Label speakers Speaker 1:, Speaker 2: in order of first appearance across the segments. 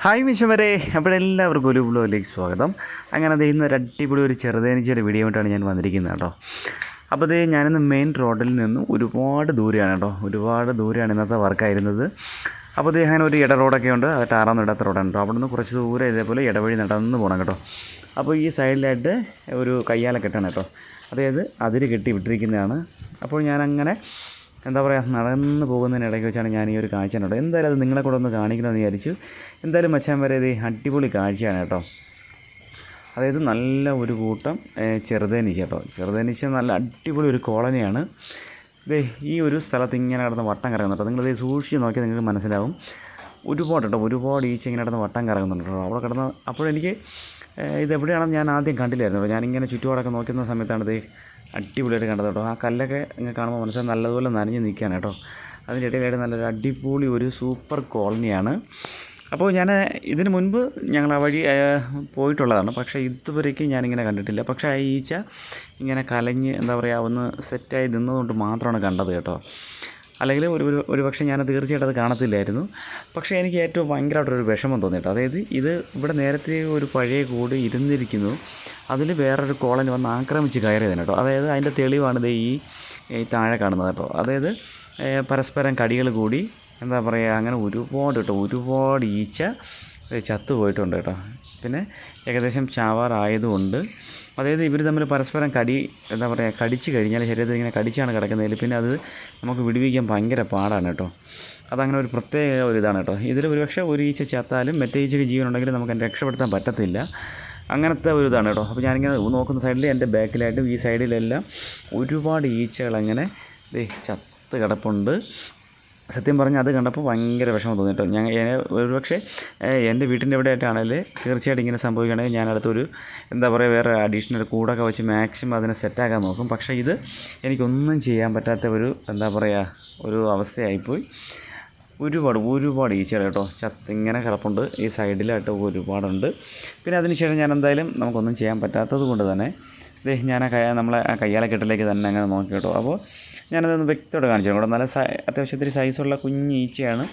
Speaker 1: Hi മിഷമരെ അപ്പോൾ എല്ലാവർക്കും ഒരു വ്ലോഗിലേക്ക് സ്വാഗതം. അങ്ങനെ അത് ഇന്ന് ഒരു അടിപൊളി ഒരു ചെറുതേനിച്ചൊരു വീഡിയോ ആയിട്ടാണ് ഞാൻ വന്നിരിക്കുന്നത് കേട്ടോ. അപ്പോൾ അത് ഞാനിന്ന് മെയിൻ റോഡിൽ നിന്ന് ഒരുപാട് ദൂരെയാണ് കേട്ടോ. ഒരുപാട് ദൂരെയാണ് ഇന്നത്തെ വർക്കായിരുന്നത് അപ്പോൾ അത് അങ്ങനെ ഒരു ഇട റോഡൊക്കെ ഉണ്ട്. അത് ടാറാന്ന് ഇടാത്ത റോഡാണ് കേട്ടോ. അവിടെ നിന്ന് കുറച്ച് ദൂരെ ഇതേപോലെ ഇടവഴി നടന്ന് പോകണം കേട്ടോ. അപ്പോൾ ഈ സൈഡിലായിട്ട് ഒരു കയ്യാല കെട്ടാണ് കേട്ടോ. അതായത് അതിര് കെട്ടി വിട്ടിരിക്കുന്നതാണ്. അപ്പോൾ ഞാനങ്ങനെ എന്താ പറയുക നടന്ന് പോകുന്നതിനിടയ്ക്ക് വെച്ചാണ് ഞാൻ ഈ ഒരു കാഴ്ച കണ്ടത്. എന്തായാലും അത് നിങ്ങളെ കൂടെ ഒന്ന് കാണിക്കണമെന്ന് വിചാരിച്ചു. എന്തായാലും മച്ചാൻ വരെ ഇത് അടിപൊളി കാഴ്ചയാണ് കേട്ടോ. അതായത് നല്ല ഒരു കൂട്ടം ചെറുതേനീച്ച കേട്ടോ. ചെറുതേനീച്ച നല്ല അടിപൊളി ഒരു കോളനിയാണ്. ഇതേ ഈ ഒരു സ്ഥലത്ത് ഇങ്ങനെ കിടന്ന് വട്ടം കറങ്ങുന്നുണ്ട് നിങ്ങളിത് സൂക്ഷിച്ച് നോക്കിയാൽ നിങ്ങൾക്ക് മനസ്സിലാവും. ഒരുപാട് കേട്ടോ ഒരുപാട് ഈച്ച ഇങ്ങനെ കിടന്ന് വട്ടം കറങ്ങുന്നുണ്ട് കേട്ടോ. അവിടെ കിടന്ന് അപ്പോഴെനിക്ക് ഇതെവിടെയാണെന്ന് ഞാൻ ആദ്യം കണ്ടില്ലായിരുന്നു. അപ്പോൾ ഞാനിങ്ങനെ ചുറ്റുപാടൊക്കെ നോക്കുന്ന സമയത്താണ് ഇത് അടിപൊളിയായിട്ട് കണ്ടത് കേട്ടോ. ആ കല്ലൊക്കെ ഇങ്ങനെ കാണുമ്പോൾ മനസ്സിലായി നല്ലതുപോലെ നനഞ്ഞ് നിൽക്കുകയാണ് കേട്ടോ. അതിന്റെ ഇടയിലായിട്ട് നല്ലൊരു അടിപൊളി ഒരു സൂപ്പർ കോളനിയാണ്. അപ്പോൾ ഞാൻ ഇതിന് മുൻപ് ഞങ്ങൾ ആ വഴി പോയിട്ടുള്ളതാണ്. പക്ഷേ ഇതുവരേക്കും ഞാനിങ്ങനെ കണ്ടിട്ടില്ല. പക്ഷേ ആ ഈച്ച ഇങ്ങനെ കലഞ്ഞ് എന്താ പറയുക ഒന്ന് സെറ്റായി നിന്നതുകൊണ്ട് മാത്രമാണ് കണ്ടത് കേട്ടോ. അല്ലെങ്കിൽ ഒരു ഒരു പക്ഷേ ഞാൻ തീർച്ചയായിട്ടും അത് കാണത്തില്ലായിരുന്നു. പക്ഷേ എനിക്ക് ഏറ്റവും ഭയങ്കരമായിട്ടൊരു വിഷമം തോന്നിയിട്ടോ അതായത് ഇത് ഇവിടെ നേരത്തെ ഒരു പഴയ കൂട് ഇരുന്നിരിക്കുന്നു. അതിൽ വേറൊരു കോളനി വന്ന് ആക്രമിച്ച് കയറിയതാണ് കേട്ടോ. അതായത് അതിന്റെ തെളിവാണ് ഈ താഴെ കാണുന്നത് കേട്ടോ. അതായത് പരസ്പരം കടികൾ കൂടി എന്താ പറയുക അങ്ങനെ ഒരുപാട് കേട്ടോ ഒരുപാട് ഈച്ച ചത്തു പോയിട്ടുണ്ട് കേട്ടോ പിന്നെ ഏകദേശം ചാവാറായതുകൊണ്ട് അതായത് ഇവർ തമ്മിൽ പരസ്പരം കടി എന്താ പറയുക കടിച്ചു കഴിഞ്ഞാൽ ശരീരത്തിൽ ഇങ്ങനെ കടിച്ചാണ് കിടക്കുന്നതിൽ പിന്നെ അത് നമുക്ക് വിടുവിക്കാൻ ഭയങ്കര പാടാണ് കേട്ടോ അതങ്ങനെ ഒരു പ്രത്യേക ഒരു ഇതാണ് കേട്ടോ ഇതിൽ ഒരുപക്ഷെ ഒരു ഈച്ച ചത്താലും മറ്റേ ഈച്ചയ്ക്ക് ജീവനുണ്ടെങ്കിൽ നമുക്ക് രക്ഷപ്പെടുത്താൻ പറ്റത്തില്ല. അങ്ങനത്തെ ഒരു ഇതാണ് കേട്ടോ അപ്പോൾ ഞാനിങ്ങനെ നോക്കുന്ന സൈഡിൽ എന്റെ ബാക്കിലായിട്ടും ഈ സൈഡിലെല്ലാം ഒരുപാട് ഈച്ചകൾ അങ്ങനെ ചത്ത് കിടപ്പുണ്ട്. സത്യം പറഞ്ഞാൽ അത് കണ്ടപ്പോൾ ഭയങ്കര വിഷമം തോന്നി കേട്ടോ. ഞാൻ ഒരു പക്ഷേ എന്റെ വീട്ടിന്റെ ഇവിടെ ആയിട്ടാണെങ്കിൽ തീർച്ചയായിട്ടും ഇങ്ങനെ സംഭവിക്കുകയാണെങ്കിൽ ഞാൻ അടുത്തൊരു എന്താ പറയുക വേറെ അഡീഷണൽ കൂടൊക്കെ വെച്ച് മാക്സിമം അതിനെ സെറ്റാക്കാൻ നോക്കും. പക്ഷേ ഇത് എനിക്കൊന്നും ചെയ്യാൻ പറ്റാത്ത ഒരു എന്താ പറയുക ഒരു അവസ്ഥയായിപ്പോയി. ഒരുപാട് ഒരുപാട് ഈച്ചകൾ കേട്ടോ. ചത്ത് ഇങ്ങനെ കിടപ്പുണ്ട്. ഈ സൈഡിലായിട്ട് ഒരുപാടുണ്ട്. പിന്നെ അതിനുശേഷം ഞാൻ എന്തായാലും നമുക്കൊന്നും ചെയ്യാൻ പറ്റാത്തത് കൊണ്ട് തന്നെ ദേ ഞാൻ ആ കൈ നമ്മളെ ആ കയ്യാലക്കെട്ടിലേക്ക് തന്നെ അങ്ങനെ നോക്കി കേട്ടോ. അപ്പോൾ ഞാനതൊന്ന് വ്യക്തമായിട്ട് കാണിച്ചു. ഇവിടെ നല്ല അത്യാവശ്യത്തിന് സൈസുള്ള കുഞ്ഞ് ഈച്ചയാണ്.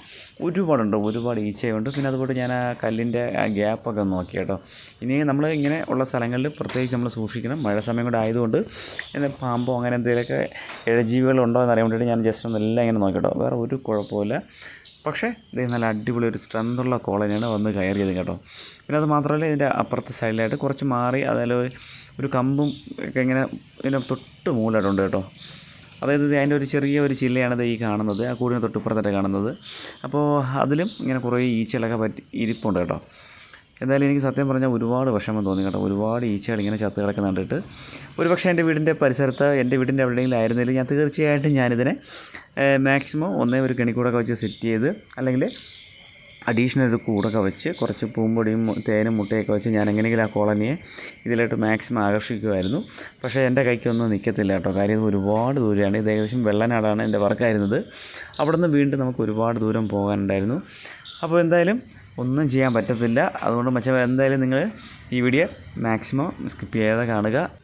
Speaker 1: ഒരുപാടുണ്ട് ഒരുപാട് ഈച്ചയുണ്ട്. പിന്നെ അതുപോലെ ഞാൻ ആ കല്ലിന്റെ ആ ഗ്യാപ്പൊക്കെ നോക്കി കേട്ടോ. ഇനി നമ്മൾ ഇങ്ങനെ ഉള്ള സ്ഥലങ്ങളിൽ പ്രത്യേകിച്ച് നമ്മൾ സൂക്ഷിക്കണം. മഴ സമയം കൂടെ ആയതുകൊണ്ട് പാമ്പോ അങ്ങനെ എന്തെങ്കിലുമൊക്കെ ഇഴജീവികളുണ്ടോ എന്ന് അറിയാൻ വേണ്ടിയിട്ട് ഞാൻ ജസ്റ്റ് ഒന്ന് എല്ലാം ഇങ്ങനെ നോക്കി കേട്ടോ. വേറെ ഒരു കുഴപ്പമില്ല പക്ഷേ ഇത് നല്ല അടിപൊളി ഒരു സ്ട്രെങ്തുള്ള കോളനിയാണ് വന്ന് കയറിയത് കേട്ടോ. പിന്നെ അത് മാത്രമല്ല ഇതിന്റെ അപ്പുറത്തെ സൈഡിലായിട്ട് കുറച്ച് മാറി അതിൽ ഒരു കമ്പും ഒക്കെ ഇങ്ങനെ ഇതിന്റെ തൊട്ട് മൂലായിട്ടുണ്ട് കേട്ടോ. അതായത് അതിന്റെ ഒരു ചെറിയ ഒരു ചില്ലയാണ് ഈ കാണുന്നത് ആ കൂടിന് തൊട്ടിപ്പുറത്തായിട്ട് കാണുന്നത്. അപ്പോൾ അതിലും ഇങ്ങനെ കുറേ ഈച്ചകളൊക്കെ പറ്റി ഇരിപ്പുണ്ട് കേട്ടോ. എന്തായാലും എനിക്ക് സത്യം പറഞ്ഞാൽ ഒരുപാട് വിഷമം തോന്നി കേട്ടോ. ഒരുപാട് ഈച്ചകൾ ഇങ്ങനെ ചത്ത് കിടക്കുന്ന കണ്ടിട്ട്. ഒരു പക്ഷേ എന്റെ വീടിന്റെ പരിസരത്ത് എന്റെ വീടിന്റെ എവിടെയെങ്കിലും ആയിരുന്നെങ്കിൽ ഞാൻ തീർച്ചയായിട്ടും ഞാനിതിനെ മാക്സിമം ഒന്നേ ഒരു കെണിക്കൂടൊക്കെ വെച്ച് സെറ്റ് ചെയ്ത് അല്ലെങ്കിൽ അഡീഷണൽ ഒരു കൂടൊക്കെ വെച്ച് കുറച്ച് പൂമ്പൊടിയും തേനും മുട്ടയൊക്കെ വെച്ച് ഞാൻ എങ്ങനെയെങ്കിലും ആ കോളനിയെ ഇതിലോട്ട് മാക്സിമം ആകർഷിക്കുമായിരുന്നു പക്ഷേ എന്റെ കൈക്കൊന്നും നിൽക്കത്തില്ല കേട്ടോ. കാര്യം ഒരുപാട് ദൂരെയാണ്. ഇത് ഏകദേശം വെള്ളനാടാണ് എന്റെ വർക്കായിരുന്നത്. അവിടെ നിന്ന് വീണ്ടും നമുക്ക് ഒരുപാട് ദൂരം പോകാനുണ്ടായിരുന്നു. അപ്പോൾ എന്തായാലും ഒന്നും ചെയ്യാൻ പറ്റത്തില്ല. അതുകൊണ്ട് മച്ച എന്തായാലും നിങ്ങൾ ഈ വീഡിയോ മാക്സിമം സ്കിപ്പ് ചെയ്യാതെ കാണുക.